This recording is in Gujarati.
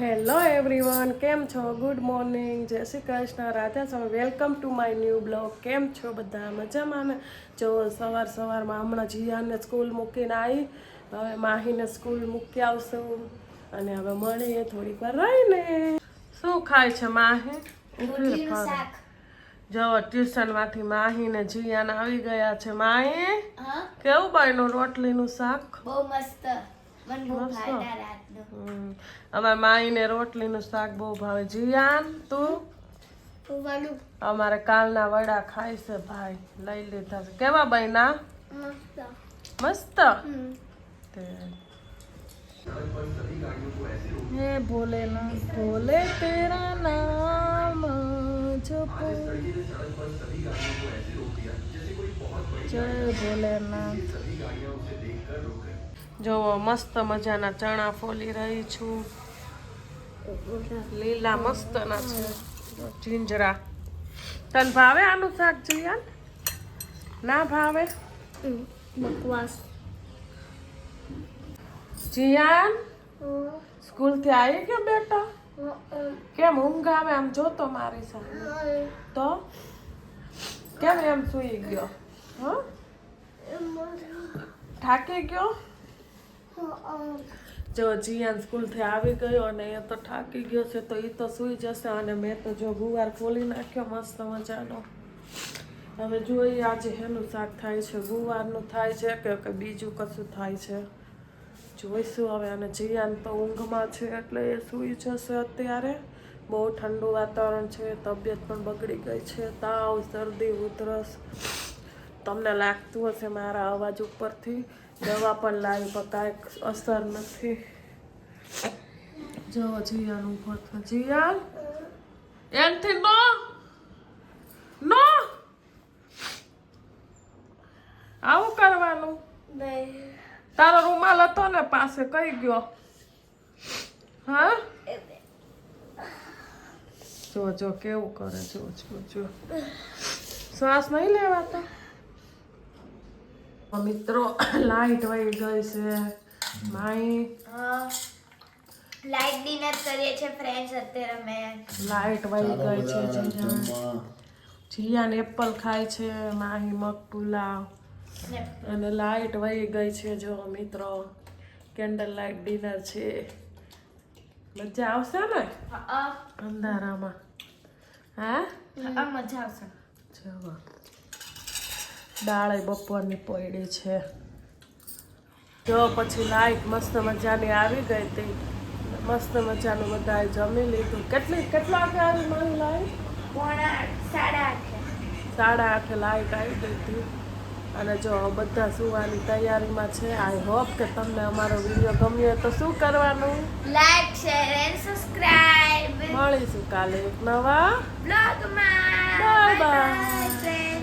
હેલો એવરીવન કેમ છો? ગુડ મોર્નિંગ જય Shri Krishna Radha Swami. Welcome to my new blog કેમ છો બધા? મજામાં ને? જો સવાર સવારમાં હમણાં જીયાને સ્કૂલ મૂકીને આવી હવે માહીને સ્કૂલ મૂકી આવશું. અને હવે મળીએ થોડીક વાર રહીને. શું ખાય છે માહી. જો ટ્યુશનમાંથી માહીને જીયાન આવી ગયા છે માહી. કેવું બન્યું રોટલીનું શાક? બહુ મસ્ત. અમારા માઈને રોટલીનું શાક બહુ ભાવે. જીયાન તું? અમારે કાલના વડા ખાય છે ભાઈ. લઈ લીધા છે. કેવા બન્યા? મસ્ત. મસ્ત? તે. હે ભોલેનાથ ભોલે તેરા નામ જપો જય ભોલેનાથ. જો મસ્ત મજાના ચણા ફોલી રહી છું. લીલા મસ્તના છે. જીંજરા. તને ભાવે આનું શાક જીયાન ના ભાવે? બકવાસ. જીયાન સ્કૂલથી આવી ગયો બેટા? કેમ ઊંઘ આવે? આમ જોતો મારી સામે તો? કેમ એમ સૂઈ ગયો? હા? થાકી ગયો? જો જીયાન સ્કૂલથી આવી ગયો અને એ તો થાકી ગયો છે, તો એ તો સૂઈ જશે અને મેં તો જો ગુવાર ખોલી નાખ્યો, મસ્ત મજાનો. હવે જોઈએ આજે હેનું શાક થાય છે, ગુવારનું થાય છે કે બીજું કશું થાય છે? જોઈશું હવે, અને જીયાન તો ઊંઘમાં છે એટલે એ સૂઈ જશે અત્યારે. બહુ ઠંડુ વાતાવરણ છે, તબિયત પણ બગડી ગઈ છે, તાવ, શરદી, ઉધરસ. તમને લાગતું હશે મારા અવાજ ઉપરથી. દવા પણ લાવી પણ અસર નથી. જો જીયાન ઊભો થયો જીયાન એનથી નો. નો. આવું કરવાનું? તારો રૂમાલ હતો ને પાસે કઈ ગયો? હા? જો જો કેવું કરે જો જો જો શ્વાસ નહીં લેવાતો? મિત્રો લાઈટ વહી ગઈ છે. માઈ. લાઈટ ડિનર કરીએ છીએ ફ્રેન્ડ્સ અત્યારે અમે. લાઈટ વહી ગઈ છે જીયા જીયાને એપલ ખાય છે માહી મગ પુલાવ. અને લાઈટ વહી ગઈ છે જો મિત્રો કેન્ડલ લાઈટ ડિનર છે. મજા આવશે ને? અંધારામાં. હા હા મજા આવશે. જવા. દાળે બપોરની પડી છે. જો પછી લાઈટ મસ્ત મજાની આવી ગઈ હતી. મસ્ત મજાનું બધાએ જમી લીધું. કેટલી કેટલા વાગે આવી મારી લાઈટ સાડા આઠે સાડા આઠે લાઈટ આવી ગઈ હતી. અને જો બધા સુવાની તૈયારીમાં છે આઈ હોપ કે તમને અમારો વીડિયો ગમ્યો તો શું કરવાનું? લાઈક શેર એન્ડ સબસ્ક્રાઇબ મળીશું કાલે એક નવા બ્લોગમાં બાય. ફ્રેન્ડ